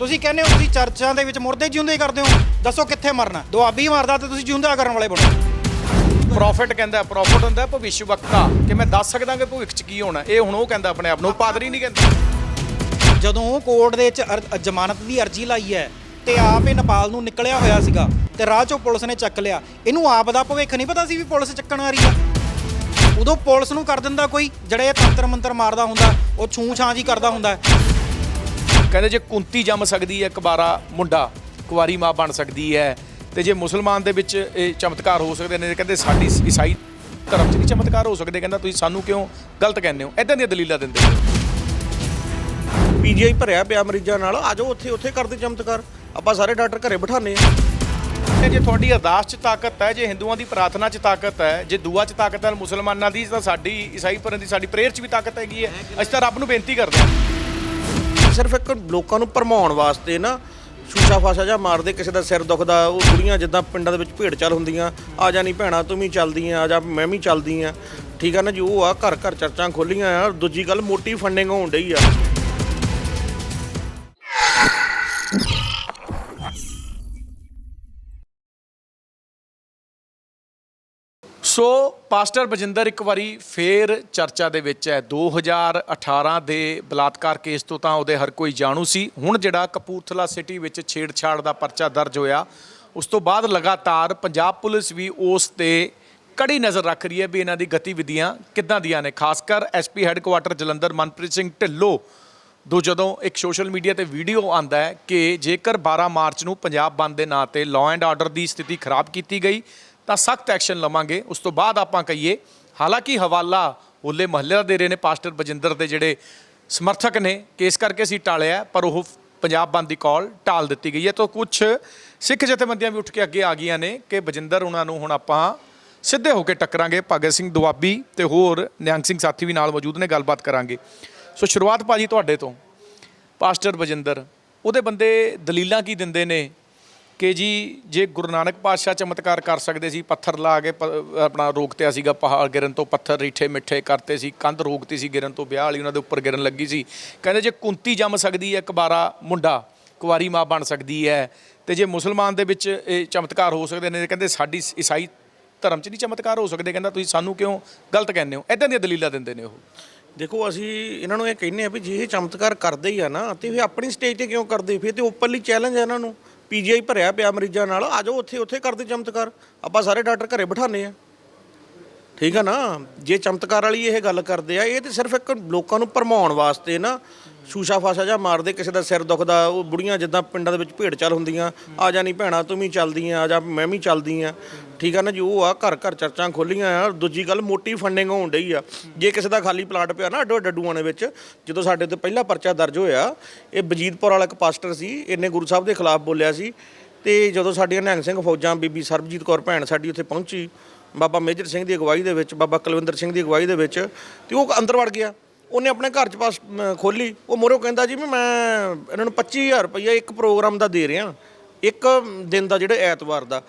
ਤੁਸੀਂ ਕਹਿੰਦੇ ਹੋ ਤੁਸੀਂ ਚਰਚਾਂ ਦੇ ਵਿੱਚ ਮੁਰਦੇ ਜਿਉਂਦੇ ਕਰਦੇ ਹੋ। ਦੱਸੋ ਕਿੱਥੇ ਮਰਨਾ? ਦੁਆਬੀ ਮਾਰਦਾ ਤੇ ਤੁਸੀਂ ਜਿਉਂਦਾ ਕਰਨ ਵਾਲੇ ਬਣੋ। ਪ੍ਰੋਫਿਟ ਕਹਿੰਦਾ ਪ੍ਰੋਫਿਟ ਹੁੰਦਾ ਭਵਿਸ਼ਵਕਤਾ। ਕਿ ਮੈਂ ਦੱਸ ਸਕਦਾ ਕਿ ਭਵਿੱਖ 'ਚ ਕੀ ਹੋਣਾ? ਇਹ ਹੁਣ ਉਹ ਕਹਿੰਦਾ ਆਪਣੇ ਆਪ ਨੂੰ ਪਾਦਰੀ ਨਹੀਂ ਕਹਿੰਦਾ। ਜਦੋਂ ਕੋਰਟ ਦੇ ਵਿੱਚ ਜ਼ਮਾਨਤ ਦੀ ਅਰਜ਼ੀ ਲਾਈ ਹੈ ਤੇ ਆਪ ਇਹ ਨੇਪਾਲ ਨੂੰ ਨਿਕਲਿਆ ਹੋਇਆ ਸੀਗਾ ਤੇ ਰਾਹ ਚੋਂ ਪੁਲਿਸ ਨੇ ਚੱਕ ਲਿਆ। ਇਹਨੂੰ ਆਪ ਦਾ ਭਵਿੱਖ ਨਹੀਂ ਪਤਾ ਸੀ ਵੀ ਪੁਲਿਸ ਚੱਕਣ ਆ ਰਹੀ ਆ। ਉਦੋਂ ਪੁਲਿਸ ਨੂੰ ਕਰ ਦਿੰਦਾ ਕੋਈ ਜਿਹੜਾ ਇਹ ਤੰਤਰ ਮੰਤਰ ਮਾਰਦਾ ਹੁੰਦਾ ਉਹ ਛੂੰ ਛਾਂ ਜੀ ਕਰਦਾ ਹੁੰਦਾ। ਕਹਿੰਦੇ ਜੇ ਕੁੰਤੀ ਜੰਮ ਸਕਦੀ ਹੈ ਕੁਵਾਰਾ ਮੁੰਡਾ ਕੁਵਾਰੀ ਮਾਂ ਬਣ ਸਕਦੀ ਹੈ। ਤੇ ਜੇ ਮੁਸਲਮਾਨ ਦੇ ਵਿੱਚ ਇਹ ਚਮਤਕਾਰ ਹੋ ਸਕਦੇ ਨੇ ਕਹਿੰਦੇ ਸਾਡੀ ਈਸਾਈ ਧਰਮ 'ਚ ਨਹੀਂ ਚਮਤਕਾਰ ਹੋ ਸਕਦੇ ਕਹਿੰਦਾ ਤੁਸੀਂ ਸਾਨੂੰ ਕਿਉਂ ਗਲਤ ਕਹਿੰਦੇ ਹੋ? ਇਦਾਂ ਦੀਆਂ ਦਲੀਲਾਂ ਦਿੰਦੇ ਪੀਜੀਆਈ ਭਰਿਆ ਪਿਆ ਮਰੀਜ਼ਾਂ ਨਾਲ ਆਜੋ ਉੱਥੇ ਉੱਥੇ ਕਰਦੇ ਚਮਤਕਾਰ। ਆਪਾਂ ਸਾਰੇ ਡਾਕਟਰ ਘਰੇ ਬਿਠਾਣੇ ਆ ਜੇ ਤੁਹਾਡੀ ਅਰਦਾਸ 'ਚ ਤਾਕਤ ਹੈ ਜੇ ਹਿੰਦੂਆਂ ਦੀ ਪ੍ਰਾਰਥਨਾ 'ਚ ਤਾਕਤ ਹੈ ਜੇ ਦੁਆ 'ਚ ਤਾਕਤ ਹੈ ਮੁਸਲਮਾਨਾਂ ਦੀ ਤਾਂ ਸਾਡੀ ਈਸਾਈ ਪਰਨ ਦੀ ਸਾਡੀ ਪ੍ਰੇਅਰ 'ਚ ਵੀ ਤਾਕਤ ਹੈਗੀ ਹੈ। ਅਸੀਂ ਤਾਂ ਰੱਬ ਨੂੰ ਬੇਨਤੀ ਕਰਦੇ ਹਾਂ। ਸਿਰਫ ਇੱਕ ਲੋਕਾਂ ਨੂੰ ਭਰਮਾਉਣ ਵਾਸਤੇ ਨਾ ਸ਼ੂਸ਼ਾ ਫਾਸ਼ਾ ਜਾਂ ਮਾਰਦੇ, ਕਿਸੇ ਦਾ ਸਿਰ ਦੁਖਦਾ, ਉਹ ਬੁੜੀਆਂ ਜਿੱਦਾਂ ਪਿੰਡਾਂ ਦੇ ਵਿੱਚ ਭੇਡ ਚਾਲ ਹੁੰਦੀਆਂ, ਆ ਜਾ ਨਹੀਂ ਭੈਣਾ, ਤੂੰ ਵੀ ਚੱਲਦੀ ਆ ਜਾ ਮੈਂ ਵੀ ਚੱਲਦੀ ਆ। ਠੀਕ ਆ ਨਾ ਜੀ, ਉਹ ਆ ਘਰ ਘਰ ਚਰਚਾਂ ਖੋਲੀਆਂ ਆ, ਦੂਜੀ ਗੱਲ ਮੋਟੀ ਫੰਡਿੰਗ ਹੋਣ ਡਈ ਆ। ਸੋ ਪਾਸਟਰ ਬਜਿੰਦਰ ਇੱਕ ਵਾਰੀ ਫੇਰ ਚਰਚਾ ਦੇ ਵਿੱਚ ਹੈ। 2018 ਦੇ ਬਲਾਤਕਾਰ ਕੇਸ ਤੋਂ ਤਾਂ ਉਹਦੇ ਹਰ ਕੋਈ ਜਾਣੂ ਸੀ। ਹੁਣ ਜਿਹੜਾ ਕਪੂਰਥਲਾ ਸਿਟੀ ਵਿੱਚ ਛੇੜਛਾੜ ਦਾ ਪਰਚਾ ਦਰਜ ਹੋਇਆ, ਉਸ ਤੋਂ ਬਾਅਦ ਲਗਾਤਾਰ ਪੰਜਾਬ ਪੁਲਿਸ ਵੀ ਉਸ ਤੇ ਕੜੀ ਨਜ਼ਰ ਰੱਖ ਰਹੀ ਹੈ ਵੀ ਇਹਨਾਂ ਦੀ ਗਤੀਵਿਧੀਆਂ ਕਿੱਦਾਂ ਦੀਆਂ ਨੇ। ਖਾਸ ਕਰ ਐਸਪੀ ਹੈੱਡਕੁਆਟਰ ਜਲੰਧਰ ਮਨਪ੍ਰੀਤ ਸਿੰਘ ਢਿੱਲੋਂ, ਦੋ ਜਦੋਂ ਇੱਕ ਸੋਸ਼ਲ ਮੀਡੀਆ ਤੇ ਵੀਡੀਓ ਆਂਦਾ ਹੈ ਕਿ ਜੇਕਰ 12 ਮਾਰਚ ਨੂੰ ਪੰਜਾਬ ਬੰਦ ਦੇ ਨਾਂ ਤੇ ਲਾਅ ਐਂਡ ਆਰਡਰ ਦੀ ਸਥਿਤੀ ਖਰਾਬ ਕੀਤੀ ਗਈ ਤਾਂ ਸਖਤ ਐਕਸ਼ਨ ਲਵਾਂਗੇ। ਉਸ ਤੋਂ ਬਾਅਦ ਆਪਾਂ ਕਹੀਏ, ਹਾਲਾਂਕਿ ਹਵਾਲਾ ਹੋਲੇ ਮਹੱਲੇ ਦਾ ਦੇ ਰਹੇ ਨੇ ਪਾਸਟਰ ਬਜਿੰਦਰ ਦੇ ਜਿਹੜੇ ਸਮਰਥਕ ਨੇ, ਕੇਸ ਕਰਕੇ ਸੀ ਟਾਲਿਆ ਪਰ ਉਹ ਪੰਜਾਬ ਬੰਦ ਦੀ ਕਾਲ ਟਾਲ ਦਿੱਤੀ ਗਈ ਹੈ। ਤਾਂ ਕੁਝ ਸਿੱਖ ਜਥੇਬੰਦੀਆਂ ਵੀ ਉੱਠ ਕੇ ਅੱਗੇ ਆ ਗਈਆਂ ਨੇ ਕਿ ਬਜਿੰਦਰ ਉਹਨਾਂ ਨੂੰ ਹੁਣ ਆਪਾਂ ਸਿੱਧੇ ਹੋ ਕੇ ਟੱਕਰਾਂਗੇ। ਭਗਤ ਸਿੰਘ ਦੁਆਬੀ ਤੇ ਹੋਰ ਨਿਹੰਗ ਸਿੰਘ ਸਾਥੀ ਵੀ ਨਾਲ ਮੌਜੂਦ ਨੇ, ਗੱਲਬਾਤ ਕਰਾਂਗੇ। ਸੋ ਸ਼ੁਰੂਆਤ ਭਾਜੀ ਤੁਹਾਡੇ ਤੋਂ। ਪਾਸਟਰ ਬਜਿੰਦਰ, ਉਹਦੇ ਬੰਦੇ ਦਲੀਲਾਂ ਕੀ ਦਿੰਦੇ ਨੇ? ਕਿ ਜੀ ਜੇ ਗੁਰੂ ਨਾਨਕ ਪਾਤਸ਼ਾਹ ਚਮਤਕਾਰ ਕਰ ਸਕਦੇ ਸੀ, ਪੱਥਰ ਲਾ ਕੇ ਪ- ਆਪਣਾ ਰੋਕਤਿਆ ਸੀਗਾ, ਪਹਾੜ ਗਿਰਨ ਤੋਂ ਪੱਥਰ ਰੀਠੇ ਮਿੱਠੇ ਕਰਤੇ ਸੀ, ਕੰਧ ਰੋਕਤੀ ਸੀ ਗਿਰਨ ਤੋਂ, ਵਿਆਹ ਵਾਲੀ ਉਹਨਾਂ ਦੇ ਉੱਪਰ ਗਿਰਨ ਲੱਗੀ ਸੀ। ਕਹਿੰਦੇ ਜੇ ਕੁੰਤੀ ਜੰਮ ਸਕਦੀ ਹੈ ਕੁਵਾਰਾ ਮੁੰਡਾ, ਕੁਵਾਰੀ ਮਾਂ ਬਣ ਸਕਦੀ ਹੈ। ਤੇ ਜੇ ਮੁਸਲਮਾਨ ਦੇ ਵਿੱਚ ਇਹ ਚਮਤਕਾਰ ਹੋ ਸਕਦੇ ਨੇ, ਕਹਿੰਦੇ ਸਾਡੀ ਈਸਾਈ ਧਰਮ 'ਚ ਨਹੀਂ ਚਮਤਕਾਰ ਹੋ ਸਕਦੇ, ਕਹਿੰਦਾ ਤੁਸੀਂ ਸਾਨੂੰ ਕਿਉਂ ਗਲਤ ਕਹਿੰਦੇ ਹੋ? ਇਦਾਂ ਦੀਆਂ ਦਲੀਲਾਂ ਦਿੰਦੇ ਨੇ ਉਹ। ਦੇਖੋ, ਅਸੀਂ ਇਹਨਾਂ ਨੂੰ ਇਹ ਕਹਿੰਨੇ ਆ ਵੀ ਜੇ ਇਹ ਚਮਤਕਾਰ ਕਰਦੇ ਹੀ ਆ ਨਾ, ਤੇ ਇਹ ਆਪਣੀ ਸਟੇਜ ਤੇ ਕਿਉਂ ਕਰਦੇ? ਫਿਰ ਤੇ ਓਪਨਲੀ ਚੈਲੰਜ ਹੈ ਇਹਨਾਂ ਨੂੰ। ਪੀਜੀਆਈ ਭਰਿਆ ਪਿਆ ਮਰੀਜ਼ਾਂ ਨਾਲ ਆਜੋ ਉੱਥੇ ਉੱਥੇ ਕਰਦੇ ਚਮਤਕਾਰ। ਆਪਾਂ ਸਾਰੇ ਡਾਕਟਰ ਘਰੇ ਬਿਠਾਣੇ ਆ। ਠੀਕ ਆ ਨਾ? ਜੇ ਚਮਤਕਾਰ ਵਾਲੀ ਇਹ ਗੱਲ ਕਰਦੇ ਆ, ਇਹ ਤੇ ਸਿਰਫ ਇੱਕ ਲੋਕਾਂ ਨੂੰ ਭਰਮਾਉਣ ਵਾਸਤੇ ਨਾ ਸ਼ੂਸ਼ਾ ਫਾਸ਼ਾ ਜਾਂ ਮਾਰਦੇ, ਕਿਸੇ ਦਾ ਸਿਰ ਦੁਖਦਾ, ਉਹ ਬੁੜੀਆਂ ਜਿੱਦਾਂ ਪਿੰਡਾਂ ਦੇ ਵਿੱਚ ਭੇਡ ਚਾਲ ਹੁੰਦੀਆਂ, ਆ ਜਾ ਨਹੀਂ ਭੈਣਾ, ਤੂੰ ਵੀ ਚੱਲਦੀ ਆ ਜਾ, ਮੈਂ ਵੀ ਚੱਲਦੀ ਆ। ਠੀਕ ਆ ਨਾ ਜੀ, ਉਹ ਆ ਘਰ ਘਰ ਚਰਚਾਂ ਖੋਲੀਆਂ ਆ, ਦੂਜੀ ਗੱਲ ਮੋਟੀ ਫੰਡਿੰਗ ਹੋਣ ਡਈ ਆ। ਜੇ ਕਿਸੇ ਦਾ ਖਾਲੀ ਪਲਾਟ ਪਿਆ ਨਾ, ਅੱਡੋ ਡੱਡੂਆਂ ਦੇ ਵਿੱਚ, ਜਦੋਂ ਸਾਡੇ ਤੇ ਪਹਿਲਾ ਪਰਚਾ ਦਰਜ ਹੋਇਆ, ਇਹ ਬਜੀਤਪੁਰ ਵਾਲਾ ਇੱਕ ਪਾਸਟਰ ਸੀ, ਇਹਨੇ ਗੁਰੂ ਸਾਹਿਬ ਦੇ ਖਿਲਾਫ ਬੋਲਿਆ ਸੀ, ਤੇ ਜਦੋਂ ਸਾਡੀਆਂ ਨਿਹੰਗ ਸਿੰਘ ਫੌਜਾਂ, ਬੀਬੀ ਸਰਬਜੀਤ ਕੌਰ ਭੈਣ ਸਾਡੀ ਉੱਥੇ ਪਹੁੰਚੀ ਬਾਬਾ ਮੇਜਰ ਸਿੰਘ ਦੀ ਅਗਵਾਈ ਦੇ ਵਿੱਚ, ਬਾਬਾ ਕੁਲਵਿੰਦਰ ਸਿੰਘ ਦੀ ਅਗਵਾਈ ਦੇ ਵਿੱਚ, ਤੇ ਉਹ ਅੰਦਰ ਵੜ ਗਿਆ। ਉਹਨੇ ਆਪਣੇ ਘਰ ਚ ਪਾਸ ਖੋਲੀ ਉਹ ਮੋਰੋ ਕਹਿੰਦਾ ਜੀ ਵੀ ਮੈਂ ਇਹਨਾਂ ਨੂੰ 25000 ਰੁਪਈਆ ਇੱਕ ਪ੍ਰੋਗਰਾਮ ਦਾ ਦੇ ਰਿਹਾ। ਇੱਕ ਦਿਨ ਦਾ ਜਿਹੜਾ ਐਤਵਾਰ ਦਾ।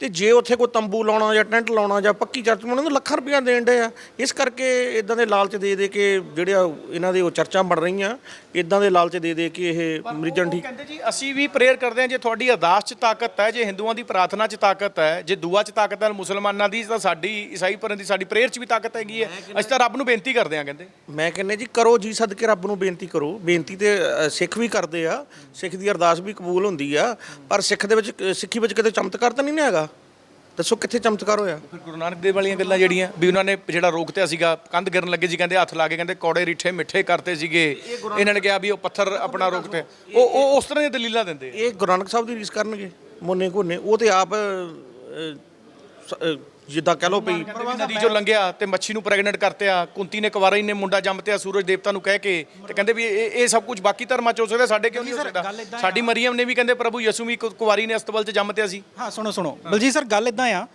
ਤੇ ਜੇ ਉੱਥੇ ਕੋਈ ਤੰਬੂ ਲਾਉਣਾ ਜਾਂ ਟੈਂਟ ਲਾਉਣਾ ਜਾਂ ਪੱਕੀ ਚਰਚ ਬਣਾਉਣਾ ਤਾਂ ਲੱਖਾਂ ਰੁਪਈਆ ਦੇਣ ਦੇ ਆ। ਇਸ ਕਰਕੇ ਇਦਾਂ ਦੇ ਲਾਲਚ ਦੇ ਦੇ ਕੇ ਜਿਹੜਿਆ ਇਹਨਾਂ ਦੇ ਉਹ ਚਰਚਾਂ ਬਣ ਰਹੀਆਂ ਇਦਾਂ ਦੇ ਲਾਲਚ ਦੇ ਦੇ ਕੇ ਇਹ ਮਰੀਜ਼ਾਂ ਠੀਕ ਕਹਿੰਦੇ ਜੀ ਅਸੀਂ ਵੀ ਪ੍ਰੇਅਰ ਕਰਦੇ ਹਾਂ ਜੇ ਤੁਹਾਡੀ ਅਰਦਾਸ 'ਚ ਤਾਕਤ ਹੈ ਜੇ ਹਿੰਦੂਆਂ ਦੀ ਪ੍ਰਾਰਥਨਾ 'ਚ ਤਾਕਤ ਹੈ ਜੇ ਦੁਆ 'ਚ ਤਾਕਤ ਹੈ ਮੁਸਲਮਾਨਾਂ ਦੀ ਤਾਂ ਸਾਡੀ ਈਸਾਈ ਪਰਨ ਦੀ ਸਾਡੀ ਪ੍ਰੇਅਰ 'ਚ ਵੀ ਤਾਕਤ ਹੈਗੀ ਹੈ। ਅਸੀਂ ਤਾਂ ਰੱਬ ਨੂੰ ਬੇਨਤੀ ਕਰਦੇ ਹਾਂ ਕਹਿੰਦੇ। ਮੈਂ ਕਹਿੰਨੇ ਜੀ ਕਰੋ ਜੀ ਸਦਕੇ ਰੱਬ ਨੂੰ ਬੇਨਤੀ ਕਰੋ। ਬੇਨਤੀ ਤੇ ਸਿੱਖ ਵੀ ਕਰਦੇ ਆ ਸਿੱਖ ਦੀ ਅਰਦਾਸ ਵੀ ਕਬੂਲ ਹੁੰਦੀ ਆ ਪਰ ਸਿੱਖ ਦੇ ਵਿੱਚ ਸਿੱਖੀ ਵਿੱਚ ਕਿਤੇ ਚਮਤਕਾਰ ਤਾਂ ਨਹੀਂ ਨਾ ਹੈਗਾ? ਦੱਸੋ ਕਿੱਥੇ ਚਮਤਕਾਰ ਹੋਇਆ? ਫਿਰ ਗੁਰੂ ਨਾਨਕ ਦੇਵ ਵਾਲੀਆਂ ਗੱਲਾਂ ਜਿਹੜੀਆਂ ਵੀ ਉਹਨਾਂ ਨੇ ਜਿਹੜਾ ਰੋਕਤਿਆ ਸੀਗਾ ਕੰਧ ਗਿਰਨ ਲੱਗੇ ਜੀ ਕਹਿੰਦੇ ਹੱਥ ਲਾ ਕੇ ਕਹਿੰਦੇ ਕੌੜੇ ਰੀਠੇ ਮਿੱਠੇ ਕਰਤੇ ਸੀਗੇ। ਇਹਨਾਂ ਨੇ ਕਿਹਾ ਵੀ ਉਹ ਪੱਥਰ ਆਪਣਾ ਰੋਕਤੇ। ਉਹ ਉਹ ਉਸ ਤਰ੍ਹਾਂ ਦੀਆਂ ਦਲੀਲਾਂ ਦਿੰਦੇ। ਇਹ ਗੁਰੂ ਨਾਨਕ ਸਾਹਿਬ ਦੀ ਰੀਸ ਕਰਨਗੇ ਮੋਨੇ ਕੋਨੇ ਉਹ ਤੇ ਆਪ ਜਿੱਦਾਂ ਕਹ ਲੋ ਪਈ ਨਦੀ ਚੋਂ ਲੰਘਿਆ ਤੇ ਮੱਛੀ ਨੂੰ ਪ੍ਰੈਗਨੈਂਟ ਕਰਤਿਆ ਕੁੰਤੀ ਨੇ ਕੁਵਾਰਾ ਹੀ ਨੇ ਮੁੰਡਾ ਜੰਮਤਿਆ ਸੂਰਜ ਦੇਵਤਾ ਨੂੰ ਕਹਿ ਕੇ ਤੇ ਕਹਿੰਦੇ ਵੀ ਇਹ ਇਹ ਸਭ ਕੁਝ ਬਾਕੀ ਧਰਮਾਂ ਚ ਹੋ ਸਕਦਾ ਸਾਡੇ ਕਿਉਂ ਨਹੀਂ ਹੋ ਸਕਦਾ? ਸਾਡੀ ਮਰੀਮ ਨੇ ਵੀ ਕਹਿੰਦੇ ਪ੍ਰਭੂ ਯਿਸੂ ਵੀ ਕੁ- ਕੁਵਾਰੀ ਨੇ ਅਸਤਬਲ ਚ ਜੰਮਤਿਆ ਸੀ। ਹਾਂ ਸੁਣੋ ਸੁਣੋ। ਬਲਜੀਤ ਸਰ ਗੱਲ ਇਦਾਂ ਆ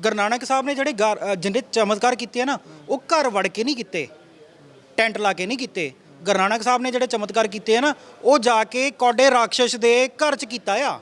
ਗੁਰੂ ਨਾਨਕ ਸਾਹਿਬ ਨੇ ਜਿਹੜੇ ਗਰ- ਅ, ਜਿੰਨੇ ਚਮਤਕਾਰ ਕੀਤੇ ਆ ਨਾ ਉਹ ਘਰ ਵੜ ਕੇ ਨਹੀਂ ਕੀਤੇ ਟੈਂਟ ਲਾ ਕੇ ਨਹੀਂ ਕੀਤੇ। ਗੁਰੂ ਨਾਨਕ ਸਾਹਿਬ ਨੇ ਜਿਹੜੇ ਚਮਤਕਾਰ ਕੀਤੇ ਆ ਨਾ ਉਹ ਜਾ ਕੇ ਕੌਡੇ ਰਾਖਸ਼ ਦੇ ਘਰ 'ਚ ਕੀਤਾ ਆ।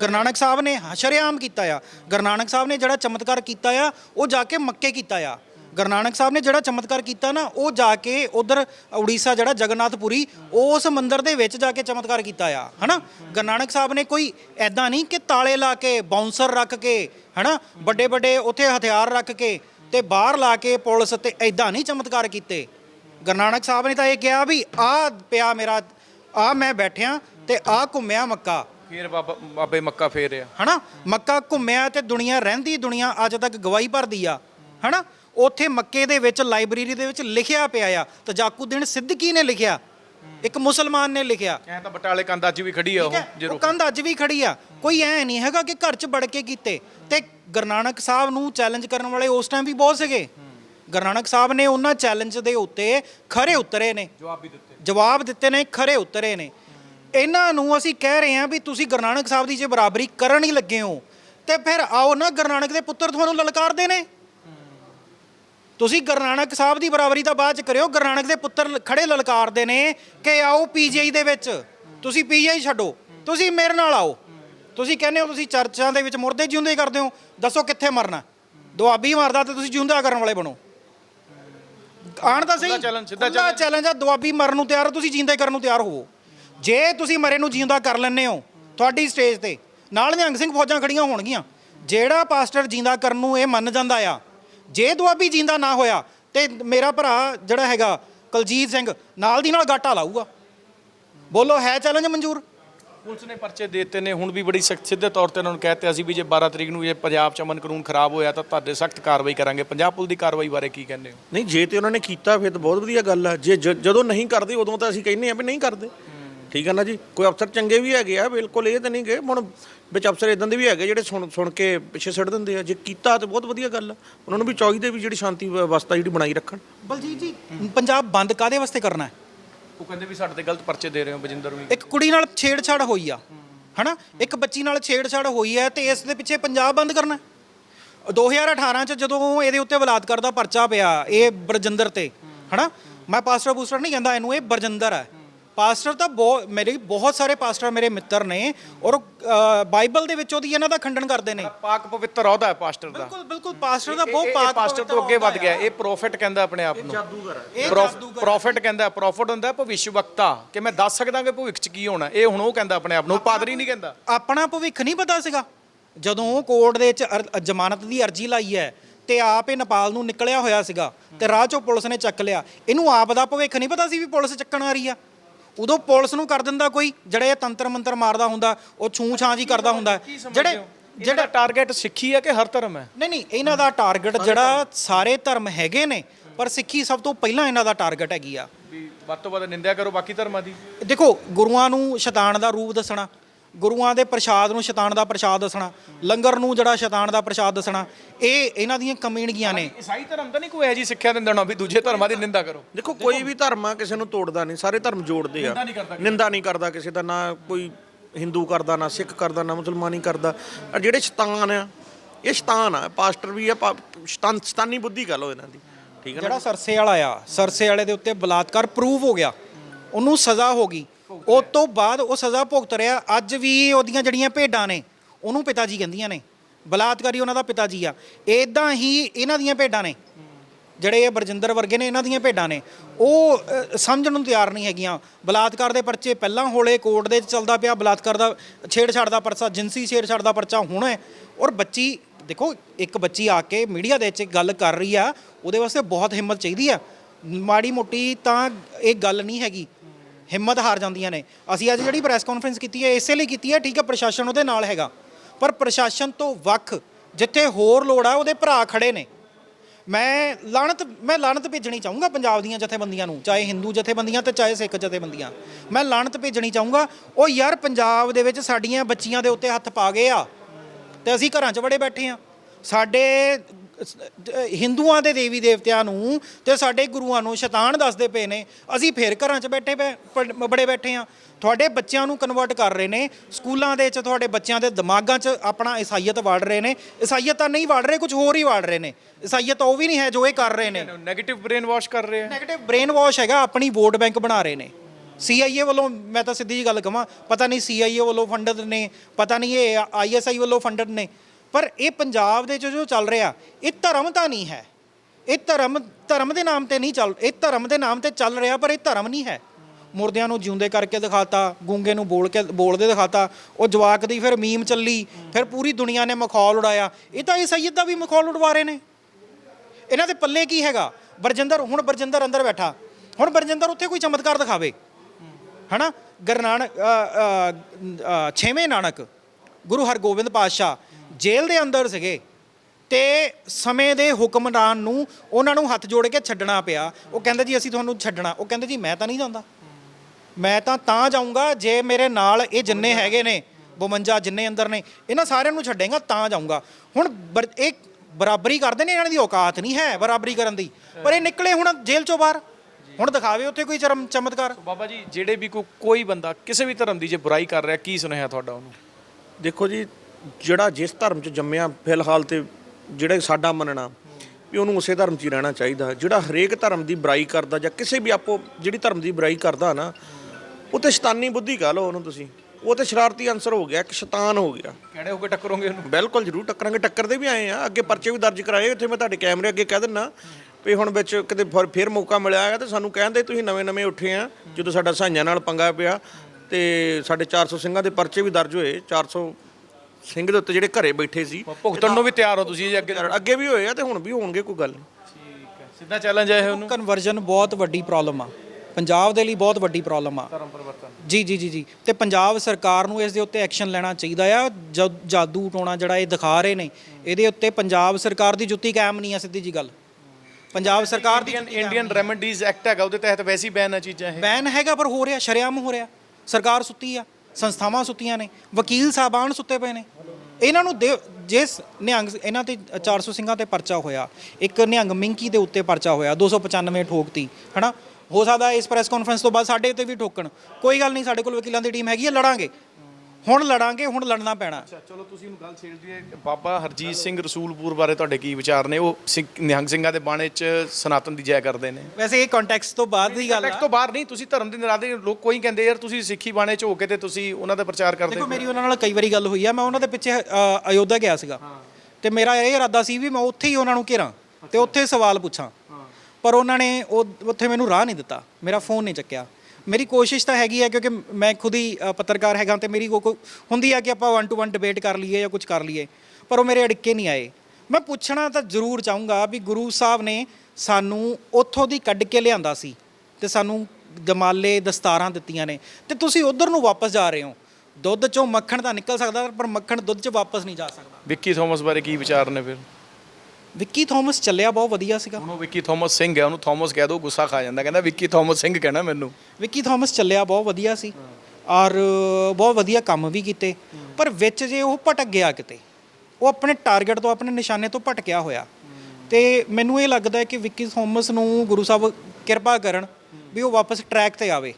ਗੁਰੂ ਨਾਨਕ ਸਾਹਿਬ ਨੇ ਹਸ਼ਰਿਆਮ ਕੀਤਾ ਆ। ਗੁਰੂ ਨਾਨਕ ਸਾਹਿਬ ਨੇ ਜਿਹੜਾ ਚਮਤਕਾਰ ਕੀਤਾ ਆ, ਉਹ ਜਾ ਕੇ ਮੱਕੇ ਕੀਤਾ ਆ। ਗੁਰੂ ਨਾਨਕ ਸਾਹਿਬ ਨੇ ਜਿਹੜਾ ਚਮਤਕਾਰ ਕੀਤਾ ਨਾ, ਉਹ ਜਾ ਕੇ ਉਧਰ ਉੜੀਸਾ ਜਿਹੜਾ ਜਗਨਨਾਥਪੁਰੀ, ਉਸ ਮੰਦਿਰ ਦੇ ਵਿੱਚ ਜਾ ਕੇ ਚਮਤਕਾਰ ਕੀਤਾ ਆ, ਹਨਾ? ਗੁਰੂ ਨਾਨਕ ਸਾਹਿਬ ਨੇ ਕੋਈ ਐਦਾਂ ਨਹੀਂ ਕਿ ਤਾਲੇ ਲਾ ਕੇ ਬਾਉਂਸਰ ਰੱਖ ਕੇ, ਹਨਾ? ਵੱਡੇ ਵੱਡੇ ਉੱਥੇ ਹਥਿਆਰ ਰੱਖ ਕੇ ਤੇ ਬਾਹਰ ਲਾ ਕੇ ਪੁਲਿਸ ਤੇ ਐਦਾਂ ਨਹੀਂ ਚਮਤਕਾਰ ਕੀਤੇ। ਗੁਰੂ ਨਾਨਕ ਸਾਹਿਬ ਨੇ ਤਾਂ ਇਹ ਕਿਹਾ ਵੀ, ਆਹ ਪਿਆ ਮੇਰਾ ਆ ਮੈਂ ਬੈਠਿਆ ਤੇ ਆ ਘੁੰਮਿਆ ਮੱਕਾ। ਫੇਰ ਬਾਬਾ ਬਾਬੇ ਮੱਕਾ ਫੇਰ ਰਿਹਾ ਹਨਾ? ਮੱਕਾ ਘੁੰਮਿਆ ਤੇ ਦੁਨੀਆ ਰਹਿੰਦੀ ਦੁਨੀਆ ਅੱਜ ਤੱਕ ਗਵਾਹੀ ਭਰਦੀ ਆ। ਹਨਾ? ਉੱਥੇ ਮੱਕੇ ਦੇ ਵਿੱਚ ਲਾਇਬ੍ਰੇਰੀ ਦੇ ਵਿੱਚ ਲਿਖਿਆ ਪਿਆ ਆ। ਤਜਾਕੂਦੀਨ ਸਿੱਦਕੀ ਨੇ ਲਿਖਿਆ। ਇੱਕ ਮੁਸਲਮਾਨ ਨੇ ਲਿਖਿਆ। ਐ ਤਾਂ ਬਟਾਲੇ ਕੰਧ ਅੱਜ ਵੀ ਖੜੀ ਆ ਉਹ ਉਹ ਕੰਧ ਅੱਜ ਵੀ ਖੜੀ ਆ। ਕੋਈ ਐ ਨਹੀਂ ਹੈਗਾ ਕਿ ਘਰ 'ਚ ਵੜ ਕੇ ਕੀਤੇ। ਤੇ ਗੁਰੂ ਨਾਨਕ ਸਾਹਿਬ ਨੂੰ ਚੈਲੰਜ ਕਰਨ ਵਾਲੇ ਉਸ ਟਾਈਮ ਵੀ ਬਹੁਤ ਸੀਗੇ। ਗੁਰੂ ਨਾਨਕ ਸਾਹਿਬ ਨੇ ਉਹਨਾਂ ਚੈਲੰਜ ਦੇ ਉੱਤੇ ਖਰੇ ਉਤਰੇ ਨੇ। ਜਵਾਬ ਵੀ ਦਿੱਤੇ। ਜਵਾਬ ਦਿੱਤੇ ਨੇ ਖਰੇ ਉਤਰੇ ਨੇ। ਇਹਨਾਂ ਨੂੰ ਅਸੀਂ ਕਹਿ ਰਹੇ ਹਾਂ ਵੀ ਤੁਸੀਂ ਗੁਰੂ ਨਾਨਕ ਸਾਹਿਬ ਦੀ ਜੇ ਬਰਾਬਰੀ ਕਰਨ ਹੀ ਲੱਗੇ ਹੋ ਤੇ ਫਿਰ ਆਓ ਨਾ ਗੁਰੂ ਨਾਨਕ ਦੇ ਪੁੱਤਰ ਤੁਹਾਨੂੰ ਲਲਕਾਰਦੇ ਨੇ। ਤੁਸੀਂ ਗੁਰੂ ਨਾਨਕ ਸਾਹਿਬ ਦੀ ਬਰਾਬਰੀ ਤਾਂ ਬਾਅਦ ਚ ਕਰਿਓ ਗੁਰੂ ਨਾਨਕ ਦੇ ਪੁੱਤਰ ਖੜੇ ਲਲਕਾਰਦੇ ਨੇ ਕਿ ਆਓ ਪੀਜੀਆਈ ਦੇ ਵਿੱਚ। ਤੁਸੀਂ ਪੀਜੀਆਈ ਛੱਡੋ ਤੁਸੀਂ ਮੇਰੇ ਨਾਲ ਆਓ। ਤੁਸੀਂ ਕਹਿੰਦੇ ਹੋ ਤੁਸੀਂ ਚਰਚਾਂ ਦੇ ਵਿੱਚ ਮੁਰਦੇ ਜਿਉਂਦੇ ਕਰਦੇ ਹੋ ਦੱਸੋ ਕਿੱਥੇ ਮਰਨਾ। ਦੁਆਬੀ ਮਾਰਦਾ ਤੇ ਤੁਸੀਂ ਜਿਉਂਦਾ ਕਰਨ ਵਾਲੇ ਬਣੋ। ਆਣ ਤਾਂ ਸਹੀ ਸਿੱਧਾ challenge, ਸਿੱਧਾ challenge ਆ ਦੁਆਬੀ ਮਰਨ ਨੂੰ ਤਿਆਰ ਹੋ ਤੁਸੀਂ ਜਿੰਦਾ ਕਰਨ ਨੂੰ ਤਿਆਰ ਹੋਵੋ। ਜੇ ਤੁਸੀਂ ਮਰੇ ਨੂੰ ਜਿਉਂਦਾ ਕਰ ਲੈਂਦੇ ਹੋ ਤੁਹਾਡੀ ਸਟੇਜ ਤੇ ਨਾਲ ਨਿਹੰਗ ਸਿੰਘ ਫੌਜਾਂ ਖੜੀਆਂ ਹੋਣਗੀਆਂ। ਜਿਹੜਾ ਪਾਸਟਰ ਜਿੰਦਾ ਕਰਨ ਨੂੰ ਇਹ ਮੰਨ ਜਾਂਦਾ ਆ ਜੇ ਦੁਆਬੀ ਜਿੰਦਾ ਨਾ ਹੋਇਆ ਤੇ ਮੇਰਾ ਭਰਾ ਜਿਹੜਾ ਹੈਗਾ ਕੁਲਜੀਤ ਸਿੰਘ ਨਾਲ ਦੀ ਨਾਲ ਗਾਟਾ ਲਾਊਗਾ। ਬੋਲੋ ਹੈ ਚੈਲੰਜ ਮਨਜ਼ੂਰ? ਪੁਲਿਸ ਨੇ ਪਰਚੇ ਦੇ ਦਿੱਤੇ ਨੇ ਹੁਣ ਵੀ ਬੜੀ ਸਖਤ ਸਿੱਧੇ ਤੌਰ ਤੇ ਉਹਨਾਂ ਨੂੰ ਕਹਿਤੇ ਅਸੀਂ ਵੀ ਜੇ 12 ਤਰੀਕ ਨੂੰ ਜੇ ਪੰਜਾਬ ਚ ਅਮਨ ਕਾਨੂੰਨ ਖਰਾਬ ਹੋਇਆ ਤਾਂ ਤੁਹਾਡੇ ਸਖਤ ਕਾਰਵਾਈ ਕਰਾਂਗੇ। ਪੰਜਾਬ ਪੁਲਿਸ ਦੀ ਕਾਰਵਾਈ ਬਾਰੇ ਕੀ ਕਹਿੰਦੇ ਹੋ? ਨਹੀਂ ਜੇ ਤੇ ਉਹਨਾਂ ਨੇ ਕੀਤਾ ਫਿਰ ਤਾਂ ਬਹੁਤ ਵਧੀਆ ਗੱਲ ਆ। ਜੇ ਜ- ਜਦੋਂ ਨਹੀਂ ਕਰਦੇ ਉਦੋਂ ਤਾਂ ਅਸੀਂ ਕਹਿੰਦੇ ਆ ਵੀ ਨਹੀਂ ਕਰਦੇ। ਠੀਕ ਹੈ ਨਾ ਜੀ? ਕੋਈ ਅਫਸਰ ਚੰਗੇ ਵੀ ਹੈਗੇ ਆ ਬਿਲਕੁਲ ਇਹ ਤਾਂ ਨਹੀਂ ਗਏ। ਹੁਣ ਵਿੱਚ ਅਫਸਰ ਇਦਾਂ ਦੇ ਵੀ ਹੈਗੇ ਜਿਹੜੇ ਸੁਣ ਸੁਣ ਕੇ ਪਿੱਛੇ ਛੱਡ ਦਿੰਦੇ ਆ। ਜੇ ਕੀਤਾ ਤਾਂ ਬਹੁਤ ਵਧੀਆ ਗੱਲ ਆ। ਉਹਨਾਂ ਨੂੰ ਵੀ ਚਾਹੀਦੇ ਵੀ ਜਿਹੜੀ ਸ਼ਾਂਤੀ ਅਵਸਥਾ ਜਿਹੜੀ ਬਣਾਈ ਰੱਖਣ। ਬਲਜੀਤ ਜੀ ਪੰਜਾਬ ਬੰਦ ਕਾਦੇ ਵਾਸਤੇ ਕਰਨਾ ਹੈ? ਉਹ ਕਹਿੰਦੇ ਵੀ ਸਾਡੇ ਤੇ ਗਲਤ ਪਰਚੇ ਦੇ ਰਹੇ ਹੋ ਬਜਿੰਦਰ ਵੀ। ਇੱਕ ਕੁੜੀ ਨਾਲ ਛੇੜਛਾੜ ਹੋਈ ਆ ਹਨਾ? ਇੱਕ ਬੱਚੀ ਨਾਲ ਛੇੜਛਾੜ ਹੋਈ ਹੈ ਤੇ ਇਸ ਦੇ ਪਿੱਛੇ ਪੰਜਾਬ ਬੰਦ ਕਰਨਾ ਹੈ। 2018 ਚ ਜਦੋਂ ਇਹਦੇ ਉੱਤੇ ਬਲਾਤਕਾਰ ਦਾ ਪਰਚਾ ਪਿਆ ਇਹ ਬਰਜਿੰਦਰ ਤੇ ਹਨਾ? ਮੈਂ ਪਾਸਟਰ ਬੂਸਟਰ ਨਹੀਂ ਕਹਿੰਦਾ ਇਹਨੂੰ ਇਹ ਬਰਜਿੰਦਰ ਹੈ। ਪਾਸਟਰ ਤਾਂ ਬਹੁਤ ਮੇਰੇ ਬਹੁਤ ਸਾਰੇ ਪਾਸਟਰ ਮੇਰੇ ਮਿੱਤਰ ਨੇ ਔਰ ਅ, ਬਾਈਬਲ ਦੇ ਵਿੱਚ ਉਹਦੀ ਇਹਨਾਂ ਦਾ ਖੰਡਨ ਕਰਦੇ ਨੇ। ਪਾਕ ਪਵਿੱਤਰ ਅਹੁਦਾ ਹੈ ਪਾਸਟਰ ਦਾ। ਬਿਲਕੁਲ ਬਿਲਕੁਲ ਪਾਸਟਰ ਦਾ ਬਹੁਤ ਇਹ ਪਾਕ ਪਾਸਟਰ ਤੋਂ ਅੱਗੇ ਵੱਧ ਗਿਆ। ਇਹ ਪ੍ਰੋਫਿਟ ਕਹਿੰਦਾ ਆਪਣੇ ਆਪ ਨੂੰ। ਇਹ ਪ੍ਰੋਫਿਟ ਕਹਿੰਦਾ ਪ੍ਰੋਫਿਟ ਹੁੰਦਾ ਭਵਿੱਖ ਵਕਤਾ ਕਿ ਮੈਂ ਦੱਸ ਸਕਦਾ ਕਿ ਭਵਿੱਖ ਚ ਕੀ ਹੋਣਾ। ਇਹ ਹੁਣ ਉਹ ਕਹਿੰਦਾ ਆਪਣੇ ਆਪ ਨੂੰ ਪਾਦਰੀ ਨਹੀਂ ਕਹਿੰਦਾ। ਆਪਣਾ ਭਵਿੱਖ ਨਹੀਂ ਪਤਾ ਸੀਗਾ। ਜਦੋਂ ਕੋਰਟ ਦੇ ਵਿੱਚ ਅਰ- ਜ਼ਮਾਨਤ ਦੀ ਅਰਜੀ ਲਾਈ ਹੈ ਤੇ ਆਪ ਇਹ ਨੇਪਾਲ ਨੂੰ ਨਿਕਲਿਆ ਹੋਇਆ ਸੀਗਾ ਤੇ ਰਾਹ ਚੋਂ ਪੁਲਿਸ ਨੇ ਚੱਕ ਲਿਆ। ਇਹਨੂੰ ਆਪ ਦਾ ਭਵਿੱਖ ਨਹੀਂ ਪਤਾ ਸੀ ਵੀ ਪੁਲਿਸ ਚੱਕਣ ਆ ਰਹੀ ਆ। ਉਦੋਂ ਪੁਲਿਸ ਨੂੰ ਕਰ ਦਿੰਦਾ ਕੋਈ ਜਿਹੜਾ ਇਹ ਤੰਤਰ ਮੰਤਰ ਮਾਰਦਾ ਹੁੰਦਾ ਉਹ ਛੂੰ ਛਾਂ ਜੀ ਕਰਦਾ ਹੁੰਦਾ। ਜਿਹੜੇ ਜਿਹੜਾ ਟਾਰਗੇਟ ਸਿੱਖੀ ਹੈ ਕਿ ਹਰ ਧਰਮ ਹੈ? ਨਹੀਂ ਨਹੀਂ ਇਹਨਾਂ ਦਾ ਟਾਰਗੇਟ ਜਿਹੜਾ ਸਾਰੇ ਧਰਮ ਹੈਗੇ ਨੇ ਪਰ ਸਿੱਖੀ ਸਭ ਤੋਂ ਪਹਿਲਾਂ ਇਹਨਾਂ ਦਾ ਟਾਰਗੇਟ ਹੈਗੀ ਆ। ਵੀ ਵੱਧ ਤੋਂ ਵੱਧ ਨਿੰਦਿਆ ਕਰੋ ਬਾਕੀ ਧਰਮਾਂ ਦੀ। ਦੇਖੋ ਗੁਰੂਆਂ ਨੂੰ ਸ਼ੈਤਾਨ ਦਾ ਰੂਪ ਦੱਸਣਾ ਗੁਰੂਆਂ ਦੇ ਪ੍ਰਸ਼ਾਦ ਨੂੰ ਸ਼ੈਤਾਨ ਦਾ ਪ੍ਰਸ਼ਾਦ ਦੱਸਣਾ ਲੰਗਰ ਨੂੰ ਜਿਹੜਾ ਸ਼ੈਤਾਨ ਦਾ ਪ੍ਰਸ਼ਾਦ ਦੱਸਣਾ ਇਹ ਇਹਨਾਂ ਦੀਆਂ ਕਮੀਣਗੀਆਂ ਨੇ। ਈਸਾਈ ਧਰਮ ਤਾਂ ਨਹੀਂ ਕੋਈ ਐਜੀ ਸਿੱਖਿਆ ਦਿੰਦਾ ਹੋਣਾ ਵੀ ਦੂਜੇ ਧਰਮਾਂ ਦੀ ਨਿੰਦਾ ਕਰੋ। ਦੇਖੋ ਕੋਈ ਵੀ ਧਰਮ ਆ ਕਿਸੇ ਨੂੰ ਤੋੜਦਾ ਨਹੀਂ ਸਾਰੇ ਧਰਮ ਜੋੜਦੇ ਆ। ਨਿੰਦਾ ਨਹੀਂ ਕਰਦਾ ਕਿਸੇ ਦਾ ਨਾ ਕੋਈ ਹਿੰਦੂ ਕਰਦਾ ਨਾ ਸਿੱਖ ਕਰਦਾ ਨਾ ਮੁਸਲਮਾਨੀ ਕਰਦਾ। ਜਿਹੜੇ ਸ਼ੈਤਾਨ ਆ ਇਹ ਸ਼ੈਤਾਨ ਆ ਪਾਸਟਰ ਵੀ ਆ ਸ਼ੈਤਾਨ ਸ਼ੈਤਾਨੀ ਬੁੱਧੀ ਕਹ ਲਓ ਇਹਨਾਂ ਦੀ। ਠੀਕ ਹੈ ਨਾ ਜਿਹੜਾ ਸਰਸੇ ਵਾਲਾ ਆ ਸਰਸੇ ਵਾਲੇ ਦੇ ਉੱਤੇ ਬਲਾਤਕਾਰ ਪ੍ਰੂਵ ਹੋ ਗਿਆ। ਉਹਨੂੰ ਸਜ਼ਾ ਹੋ ਗਈ। ਉਸ ਤੋਂ ਬਾਅਦ ਉਹ ਸਜ਼ਾ ਭੁਗਤ ਰਿਹਾ। ਅੱਜ ਵੀ ਉਹਦੀਆਂ ਜਿਹੜੀਆਂ ਭੇਡਾਂ ਨੇ, ਉਹਨੂੰ ਪਿਤਾ ਜੀ ਕਹਿੰਦੀਆਂ ਨੇ। ਬਲਾਤਕਾਰੀ ਉਹਨਾਂ ਦਾ ਪਿਤਾ ਜੀ ਆ। ਇਦਾਂ ਹੀ ਇਹਨਾਂ ਦੀਆਂ ਭੇਡਾਂ ਨੇ। ਜਿਹੜੇ ਇਹ ਬਰਜਿੰਦਰ ਵਰਗੇ ਨੇ, ਇਹਨਾਂ ਦੀਆਂ ਭੇਡਾਂ ਨੇ। ਉਹ ਸਮਝਣ ਨੂੰ ਤਿਆਰ ਨਹੀਂ ਹੈਗੀਆਂ। ਬਲਾਤਕਾਰ ਦੇ ਪਰਚੇ ਪਹਿਲਾਂ ਹੋਲੇ ਕੋਰਟ ਦੇ ਚੱਲਦਾ ਪਿਆ। ਬਲਾਤਕਾਰ ਦਾ ਛੇੜਛਾੜ ਦਾ ਪਰਚਾ, ਜਿੰਸੀ ਛੇੜਛਾੜ ਦਾ ਪਰਚਾ ਹੁਣ ਹੈ। ਔਰ ਬੱਚੀ, ਦੇਖੋ, ਇੱਕ ਬੱਚੀ ਆ ਕੇ ਮੀਡੀਆ ਦੇ ਵਿੱਚ ਗੱਲ ਕਰ ਰਹੀ ਆ। ਉਹਦੇ ਵਾਸਤੇ ਬਹੁਤ ਹਿੰਮਤ ਚਾਹੀਦੀ ਆ। ਮਾੜੀ ਮੋਟੀ ਤਾਂ ਇਹ ਗੱਲ ਨਹੀਂ ਹੈਗੀ। ਹਿੰਮਤ ਹਾਰ ਜਾਂਦੀਆਂ ਨੇ। ਅਸੀਂ ਅੱਜ ਜਿਹੜੀ ਪ੍ਰੈਸ ਕਾਨਫਰੰਸ ਕੀਤੀ ਹੈ, ਇਸੇ ਲਈ ਕੀਤੀ ਹੈ, ਠੀਕ ਹੈ, ਪ੍ਰਸ਼ਾਸਨ ਉਹਦੇ ਨਾਲ ਹੈਗਾ। ਪਰ ਪ੍ਰਸ਼ਾਸਨ ਤੋਂ ਵੱਖ, ਜਿੱਥੇ ਹੋਰ ਲੋੜ ਆ, ਉਹਦੇ ਭਰਾ ਖੜੇ ਨੇ। ਮੈਂ ਲਾਣਤ ਮੈਂ ਲਾਣਤ ਭੇਜਣੀ ਚਾਹੂੰਗਾ ਪੰਜਾਬ ਦੀਆਂ ਜਥੇਬੰਦੀਆਂ ਨੂੰ, ਚਾਹੇ ਹਿੰਦੂ ਜਥੇਬੰਦੀਆਂ ਤੇ ਚਾਹੇ ਸਿੱਖ ਜਥੇਬੰਦੀਆਂ। ਮੈਂ ਲਾਣਤ ਭੇਜਣੀ ਚਾਹੂੰਗਾ, ਉਹ ਯਾਰ ਪੰਜਾਬ ਦੇ ਵਿੱਚ ਸਾਡੀਆਂ ਬੱਚੀਆਂ ਦੇ ਉੱਤੇ ਹੱਥ ਪਾ ਗਏ ਆ, ਤੇ ਅਸੀਂ ਘਰਾਂ 'ਚ ਬੜੇ ਬੈਠੇ ਆ। ਸਾਡੇ ਹਿੰਦੂਆਂ ਦੇ ਦੇਵੀ ਦੇਵਤਿਆਂ ਨੂੰ ਤੇ ਸਾਡੇ ਗੁਰੂਆਂ ਨੂੰ ਸ਼ੈਤਾਨ ਦੱਸਦੇ ਪਏ ਨੇ ਅਸੀਂ ਫੇਰ ਘਰਾਂ 'ਚ ਬੈਠੇ ਪਏ ਬੜੇ ਬੈਠੇ ਆ। ਤੁਹਾਡੇ ਬੱਚਿਆਂ ਨੂੰ ਕਨਵਰਟ ਕਰ ਰਹੇ ਨੇ ਸਕੂਲਾਂ ਦੇ ਵਿੱਚ ਤੁਹਾਡੇ ਬੱਚਿਆਂ ਦੇ ਦਿਮਾਗਾਂ 'ਚ ਆਪਣਾ ਈਸਾਈਅਤ ਵਾੜ ਰਹੇ ਨੇ। ਈਸਾਈਅਤ ਤਾਂ ਨਹੀਂ ਵਾੜ ਰਹੇ ਕੁਝ ਹੋਰ ਹੀ ਵਾੜ ਰਹੇ ਨੇ। ਈਸਾਈਅਤ ਉਹ ਵੀ ਨਹੀਂ ਹੈ ਜੋ ਇਹ ਕਰ ਰਹੇ ਨੇ। ਨੈਗੇਟਿਵ ਬ੍ਰੇਨ ਵਾਸ਼ ਕਰ ਰਹੇ ਆ। ਨੈਗੇਟਿਵ ਬ੍ਰੇਨ ਵਾਸ਼ ਹੈਗਾ ਆਪਣੀ ਵੋਟ ਬੈਂਕ ਬਣਾ ਰਹੇ ਨੇ। ਸੀਆਈਏ ਵੱਲੋਂ ਮੈਂ ਤਾਂ ਸਿੱਧੀ ਜੀ ਗੱਲ ਕਹਾਂ ਪਤਾ ਨਹੀਂ ਸੀਆਈਏ ਵੱਲੋਂ ਫੰਡਡ ਨੇ ਪਤਾ ਨਹੀਂ ਇਹ ਆਈਐਸਆਈ ਵੱਲੋਂ ਫੰਡਡ ਨੇ। ਪਰ ਇਹ ਪੰਜਾਬ ਦੇ 'ਚ ਜੋ ਚੱਲ ਰਿਹਾ, ਇਹ ਧਰਮ ਤਾਂ ਨਹੀਂ ਹੈ। ਇਹ ਧਰਮ ਧਰਮ ਦੇ ਨਾਮ ਤੇ ਨਹੀਂ ਚੱਲ, ਇਹ ਧਰਮ ਦੇ ਨਾਮ ਤੇ ਚੱਲ ਰਿਹਾ, ਪਰ ਇਹ ਧਰਮ ਨਹੀਂ ਹੈ। ਮੁਰਦਿਆਂ ਨੂੰ ਜਿਉਂਦੇ ਕਰਕੇ ਦਿਖਾਤਾ, ਗੂੰਗੇ ਨੂੰ ਬੋਲ ਕੇ, ਬੋਲਦੇ ਦਿਖਾਤਾ, ਉਹ ਜਵਾਕ ਦੀ ਫਿਰ ਮੀਮ ਚੱਲੀ, ਫਿਰ ਪੂਰੀ ਦੁਨੀਆ ਨੇ ਮਖੌਲ ਉਡਾਇਆ। ਇਹ ਤਾਂ ਇਹ ਸੈਯਦ ਦਾ ਵੀ ਮਖੌਲ ਉਡਵਾ ਰਹੇ ਨੇ। ਇਹਨਾਂ ਦੇ ਪੱਲੇ ਕੀ ਹੈਗਾ? ਬਰਜਿੰਦਰ, ਹੁਣ ਬਰਜਿੰਦਰ ਅੰਦਰ ਬੈਠਾ। ਹੁਣ ਬਰਜਿੰਦਰ ਉੱਥੇ ਕੋਈ ਚਮਤਕਾਰ ਦਿਖਾਵੇ? ਹਨਾ? ਗਰਨਾਨਕ ਛੇਵੇਂ ਨਾਨਕ, ਗੁਰੂ ਹਰਗੋਬਿੰਦ ਪਾਤਸ਼ਾਹ। ਜੇਲ੍ਹ ਦੇ ਅੰਦਰ ਸੀਗੇ ਤੇ ਸਮੇਂ ਦੇ ਹੁਕਮਰਾਨ ਨੂੰ ਉਹਨਾਂ ਨੂੰ ਹੱਥ ਜੋੜ ਕੇ ਛੱਡਣਾ ਪਿਆ। ਉਹ ਕਹਿੰਦੇ ਜੀ ਅਸੀਂ ਤੁਹਾਨੂੰ ਛੱਡਣਾ। ਉਹ ਕਹਿੰਦੇ ਜੀ ਮੈਂ ਤਾਂ ਨਹੀਂ ਜਾਂਦਾ। ਮੈਂ ਤਾਂ ਤਾਂ ਜਾਊਂਗਾ ਜੇ ਮੇਰੇ ਨਾਲ ਇਹ ਜਿੰਨੇ ਹੈਗੇ ਨੇ 52 ਜਿੰਨੇ ਅੰਦਰ ਨੇ ਇਹਨਾਂ ਸਾਰਿਆਂ ਨੂੰ ਛੱਡੇਗਾ ਤਾਂ ਜਾਊਂਗਾ। ਹੁਣ ਬਰ- ਇਹ ਬਰਾਬਰੀ ਕਰਦੇ ਨੇ ਇਹਨਾਂ ਦੀ ਔਕਾਤ ਨਹੀਂ ਹੈ ਬਰਾਬਰੀ ਕਰਨ ਦੀ। ਪਰ ਇਹ ਨਿਕਲੇ ਹੁਣ ਜੇਲ੍ਹ ਚੋਂ ਬਾਹਰ। ਹੁਣ ਦਿਖਾਵੇ ਉੱਥੇ ਕੋਈ ਚਰਮ ਚਮਤਕਾਰ। ਬਾਬਾ ਜੀ ਜਿਹੜੇ ਵੀ ਕੋਈ ਕੋਈ ਬੰਦਾ ਕਿਸੇ ਵੀ ਧਰਮ ਦੀ ਜੇ ਬੁਰਾਈ ਕਰ ਰਿਹਾ ਕੀ ਸੁਨੇਹਾ ਤੁਹਾਡਾ ਉਹਨੂੰ? ਦੇਖੋ ਜੀ ਜਿਹੜਾ ਜਿਸ ਧਰਮ 'ਚ ਜੰਮਿਆ ਫਿਲਹਾਲ ਤੇ ਜਿਹੜਾ ਸਾਡਾ ਮੰਨਣਾ ਵੀ ਉਹਨੂੰ ਉਸੇ ਧਰਮ 'ਚ ਹੀ ਰਹਿਣਾ ਚਾਹੀਦਾ। ਜਿਹੜਾ ਹਰੇਕ ਧਰਮ ਦੀ ਬੁਰਾਈ ਕਰਦਾ ਜਾਂ ਕਿਸੇ ਵੀ ਆਪੋ ਜਿਹੜੀ ਧਰਮ ਦੀ ਬੁਰਾਈ ਕਰਦਾ ਨਾ ਉਹ ਤੇ ਸ਼ੈਤਾਨੀ ਬੁੱਧੀ ਕਹ ਲਓ ਉਹਨੂੰ ਤੁਸੀਂ। ਉਹ ਤੇ ਸ਼ਰਾਰਤੀ ਅੰਸਰ ਹੋ ਗਿਆ ਇੱਕ ਸ਼ੈਤਾਨ ਹੋ ਗਿਆ। ਕਿਹੜੇ ਹੋ ਕੇ ਟੱਕਰੋਗੇ ਉਹਨੂੰ? ਬਿਲਕੁਲ ਜ਼ਰੂਰ ਟੱਕਰਾਂਗੇ ਟੱਕਰਦੇ ਵੀ ਆਏ ਆ। ਅੱਗੇ ਪਰਚੇ ਵੀ ਦਰਜ ਕਰਾਏ ਇੱਥੇ ਮੈਂ ਤੁਹਾਡੇ ਕੈਮਰੇ ਅੱਗੇ ਕਹਿ ਦਿੰਨਾ ਵੀ ਹੁਣ ਵਿੱਚ ਕਿਤੇ ਫਿਰ- ਮੌਕਾ ਮਿਲਿਆ ਹੈਗਾ ਤੇ ਸਾਨੂੰ ਕਹਿੰਦੇ ਤੁਸੀਂ ਨਵੇਂ-ਨਵੇਂ ਉੱਠੇ ਆ ਜਦੋਂ ਸਾਡਾ ਸਾਈਆਂ ਨਾਲ ਪੰਗਾ ਪਿਆ ਤੇ ਸਾਡੇ 400 ਸਿੰਘਾਂ ਦੇ ਪਰਚੇ ਵੀ ਦਰਜ ਹੋਏ 400 ਸਿੰਘ ਦੇ ਉੱਤੇ ਜਿਹੜੇ ਘਰੇ ਬੈਠੇ ਸੀ। ਭੁਗਤਣ ਨੂੰ ਵੀ ਤਿਆਰ ਹੋ ਤੁਸੀਂ ਜੀ ਅੱਗੇ। ਅੱਗੇ ਵੀ ਹੋਏ ਆ ਤੇ ਹੁਣ ਵੀ ਹੋਣਗੇ ਕੋਈ ਗੱਲ ਨਹੀਂ। ਠੀਕ ਹੈ। ਸਿੱਧਾ ਚੈਲੰਜ ਹੈ ਇਹ ਉਹਨੂੰ ਕਨਵਰਜਨ ਬਹੁਤ ਵੱਡੀ ਪ੍ਰੋਬਲਮ ਆ। ਪੰਜਾਬ ਦੇ ਲਈ ਬਹੁਤ ਵੱਡੀ ਪ੍ਰੋਬਲਮ ਆ। ਧਰਮ ਪਰਿਵਰਤਨ। ਜੀ ਜੀ ਜੀ ਜੀ। ਤੇ ਪੰਜਾਬ ਸਰਕਾਰ ਨੂੰ ਇਸ ਦੇ ਉੱਤੇ ਐਕਸ਼ਨ ਲੈਣਾ ਚਾਹੀਦਾ ਆ। ਜਾਦੂ ਟੋਣਾ ਜਿਹੜਾ ਇਹ ਦਿਖਾ ਰਹੇ ਨੇ ਇਹਦੇ ਉੱਤੇ ਪੰਜਾਬ ਸਰਕਾਰ ਦੀ ਜੁੱਤੀ ਕਾਇਮ ਨਹੀਂ ਆ ਸਿੱਧੀ ਜੀ ਗੱਲ। ਪੰਜਾਬ ਸਰਕਾਰ ਦੀ ਇੰਡੀਅਨ ਇੰਡੀਅਨ ਰੈਮਡੀਜ਼ ਐਕਟ ਹੈਗਾ ਉਹਦੇ ਤਹਿਤ ਵੈਸੀ ਬੈਨ ਹੈ ਚੀਜ਼ਾਂ ਇਹ। ਬੈਨ ਹੈਗਾ ਪਰ ਹੋ ਰਿਹਾ ਸ਼ਰੇਆਮ ਹੋ ਰਿਹਾ। ਸਰਕਾਰ ਸੁੱਤੀ ਆ। ਸੰਸਥਾਵਾਂ ਸੁੱਤੀਆਂ ਨੇ, ਵਕੀਲ ਸਾਹਿਬਾਨ ਸੁੱਤੇ ਪਏ ਨੇ। ਇਹਨਾਂ ਨੂੰ ਦੇ- ਜਿਸ ਨਿਹੰਗ ਇਹਨਾਂ ਤੇ 400 ਸਿੰਘਾਂ ਤੇ ਪਰਚਾ ਹੋਇਆ, ਇੱਕ ਨਿਹੰਗ ਮਿੰਕੀ ਦੇ ਉੱਤੇ ਪਰਚਾ ਹੋਇਆ 295 ਠੋਕਤੀ ਹਨਾ? ਹੋ ਸਕਦਾ ਇਸ ਪ੍ਰੈਸ ਕਾਨਫਰੰਸ ਤੋਂ ਬਾਅਦ ਸਾਡੇ ਤੇ ਵੀ ਠੋਕਣ। ਕੋਈ ਗੱਲ ਨਹੀਂ, ਸਾਡੇ ਕੋਲ ਵਕੀਲਾਂ ਦੀ ਟੀਮ ਹੈਗੀ ਹੈ ਲੜਾਂਗੇ। ਹੁਣ ਲੜਾਂਗੇ ਹੁਣ ਲੜਨਾ ਪੈਣਾ। ਅੱਛਾ ਚਲੋ ਤੁਸੀਂ ਹੁਣ ਗੱਲ ਛੇੜ ਦਈਏ ਬਾਬਾ ਹਰਜੀਤ ਸਿੰਘ ਰਸੂਲਪੁਰ ਬਾਰੇ ਤੁਹਾਡੇ ਕੀ ਵਿਚਾਰ ਨੇ? ਉਹ ਸਿੱਖ ਨਿਹੰਗ ਸਿੰਘਾਂ ਦੇ ਬਾਣੇ 'ਚ ਸਨਾਤਨ ਦੀ ਜੈ ਕਰਦੇ ਨੇ। ਵੈਸੇ ਇਹ ਕੰਟੈਕਸਟ ਤੋਂ ਬਾਅਦ ਦੀ ਗੱਲ ਟੈਕਸ ਆ ਤੋਂ ਬਾਹਰ ਨਹੀਂ ਤੁਸੀਂ ਧਰਮ ਦੇ ਨਿਰਾਦੇ ਲੋਕ ਕੋਈ ਕਹਿੰਦੇ ਯਾਰ ਤੁਸੀਂ ਸਿੱਖੀ ਬਾਣੇ 'ਚ ਹੋ ਕੇ ਤੇ ਤੁਸੀਂ ਉਹਨਾਂ ਦਾ ਪ੍ਰਚਾਰ ਕਰਦੇ ਦੇਖੋ ਮੇਰੀ ਉਹਨਾਂ ਨਾਲ ਕਈ ਵਾਰੀ ਗੱਲ ਹੋਈ ਆ। ਮੈਂ ਉਹਨਾਂ ਦੇ ਪਿੱਛੇ ਅ, ਅਯੋਧਿਆ ਗਿਆ ਸੀਗਾ। ਤੇ ਮੇਰਾ ਇਹ ਇਰਾਦਾ ਸੀ ਵੀ ਮੈਂ ਉੱਥੇ ਹੀ ਉਹਨਾਂ ਨੂੰ ਘੇਰਾਂ ਤੇ ਉੱਥੇ ਸਵਾਲ ਪੁੱਛਾਂ। ਪਰ ਉਹਨਾਂ ਨੇ ਉਹ ਉੱਥੇ ਮੈਨੂੰ ਰਾਹ ਨਹੀਂ ਦਿੱਤਾ। ਮੇਰਾ ਫੋਨ ਨਹੀਂ ਚੱਕਿਆ। ਮੇਰੀ ਕੋਸ਼ਿਸ਼ ਤਾਂ ਹੈਗੀ ਹੈ ਕਿਉਂਕਿ ਮੈਂ ਖੁਦ ਹੀ ਅ, ਪੱਤਰਕਾਰ ਹੈਗਾ ਤੇ ਮੇਰੀ ਕੋ- ਕੋ- ਹੁੰਦੀ ਆ ਕਿ ਆਪਾਂ ਵਨ ਟੂ ਵਨ ਡਿਬੇਟ ਕਰ ਲਈਏ ਜਾਂ ਕੁਝ ਕਰ ਲਈਏ ਪਰ ਉਹ ਮੇਰੇ ਅੜਿੱਕੇ ਨਹੀਂ ਆਏ। ਮੈਂ ਪੁੱਛਣਾ ਤਾਂ ਜ਼ਰੂਰ ਚਾਹੂੰਗਾ ਵੀ ਗੁਰੂ ਸਾਹਿਬ ਨੇ ਸਾਨੂੰ ਉੱਥੋਂ ਦੀ ਕੱਢ ਕੇ ਲਿਆਂਦਾ ਸੀ ਤੇ ਸਾਨੂੰ ਗਮਾਲੇ ਦਸਤਾਰਾਂ ਦਿੱਤੀਆਂ ਨੇ ਤੇ ਤੁਸੀਂ ਉਧਰ ਨੂੰ ਵਾਪਸ ਜਾ ਰਹੇ ਹੋ। ਦੁੱਧ ਚੋਂ ਮੱਖਣ ਤਾਂ ਨਿਕਲ ਸਕਦਾ ਪਰ ਮੱਖਣ ਦੁੱਧ 'ਚ ਵਾਪਸ ਨਹੀਂ ਜਾ ਸਕਦਾ। ਵਿੱਕੀ ਥਾਮਸ ਬਾਰੇ ਕੀ ਵਿਚਾਰ ਨੇ ਫਿਰ? ਵਿੱਕੀ ਥਾਮਸ ਚੱਲਿਆ ਬਹੁਤ ਵਧੀਆ ਸੀਗਾ। ਹੁਣ ਉਹ ਵਿੱਕੀ ਥਾਮਸ ਸਿੰਘ ਹੈ ਉਹਨੂੰ ਥਾਮਸ ਕਹਿ ਦੋ ਗੁੱਸਾ ਖਾ ਜਾਂਦਾ ਕਹਿੰਦਾ ਵਿੱਕੀ ਥਾਮਸ ਸਿੰਘ ਕਹਿਣਾ ਮੈਨੂੰ। ਵਿੱਕੀ ਥਾਮਸ ਚੱਲਿਆ ਬਹੁਤ ਵਧੀਆ ਸੀ। ਔਰ ਬਹੁਤ ਵਧੀਆ ਕੰਮ ਵੀ ਕੀਤੇ। ਪਰ ਵਿੱਚ ਜੇ ਉਹ ਭਟਕ ਗਿਆ ਕਿਤੇ ਉਹ ਆਪਣੇ ਟਾਰਗੇਟ ਤੋਂ ਆਪਣੇ ਨਿਸ਼ਾਨੇ ਤੋਂ ਭਟਕਿਆ ਹੋਇਆ। ਤੇ ਮੈਨੂੰ ਇਹ ਲੱਗਦਾ ਹੈ ਕਿ ਵਿੱਕੀ ਥਾਮਸ ਨੂੰ ਗੁਰੂ ਸਾਹਿਬ ਕਿਰਪਾ ਕਰਨ ਵੀ ਉਹ ਵਾਪਸ ਟਰੈਕ ਤੇ ਆਵੇ।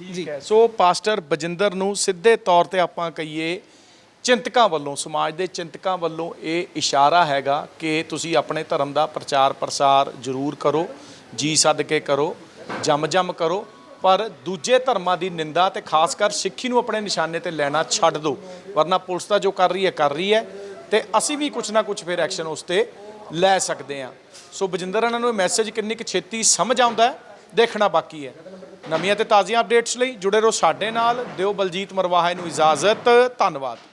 ਠੀਕ ਹੈ। ਸੋ ਪਾਸਟਰ ਬਜਿੰਦਰ ਨੂੰ ਸਿੱਧੇ ਤੌਰ ਤੇ ਆਪਾਂ ਕਹੀਏ ਚਿੰਤਕਾਂ ਵੱਲੋਂ, ਸਮਾਜ ਦੇ ਚਿੰਤਕਾਂ ਵੱਲੋਂ ਇਹ ਇਸ਼ਾਰਾ ਹੈਗਾ ਕਿ ਤੁਸੀਂ ਆਪਣੇ ਧਰਮ ਦਾ ਪ੍ਰਚਾਰ ਪ੍ਰਸਾਰ ਜ਼ਰੂਰ ਕਰੋ, ਜੀ ਸੱਦ ਕੇ ਕਰੋ, ਜਮ ਜਮ ਕਰੋ, ਪਰ ਦੂਜੇ ਧਰਮਾਂ ਦੀ ਨਿੰਦਾ ਤੇ ਖਾਸ ਕਰ ਸਿੱਖੀ ਨੂੰ ਆਪਣੇ ਨਿਸ਼ਾਨੇ ਤੇ ਲੈਣਾ ਛੱਡ ਦਿਓ, ਵਰਨਾ ਪੁਲਿਸ ਦਾ ਜੋ ਕਰ ਰਹੀ ਹੈ, ਕਰ ਰਹੀ ਹੈ ਤੇ ਅਸੀਂ ਵੀ ਕੁਝ ਨਾ ਕੁਝ ਫਿਰ ਐਕਸ਼ਨ ਉਸ ਤੇ ਲੈ ਸਕਦੇ ਹਾਂ। ਸੋ ਬਜਿੰਦਰ ਇਹਨਾਂ ਨੂੰ ਇਹ ਮੈਸੇਜ ਕਿੰਨੀ ਕੁ ਛੇਤੀ ਸਮਝ ਆਉਂਦਾ ਹੈ, ਦੇਖਣਾ ਬਾਕੀ ਹੈ। ਨਵੀਆਂ ਤੇ ਤਾਜ਼ੀਆਂ ਅਪਡੇਟਸ ਲਈ ਜੁੜੇ ਰਹੋ ਸਾਡੇ ਨਾਲ, ਦਿਓ ਬਲਜੀਤ ਮਰਵਾਹਾ ਨੂੰ ਇਜਾਜ਼ਤ, ਧੰਨਵਾਦ।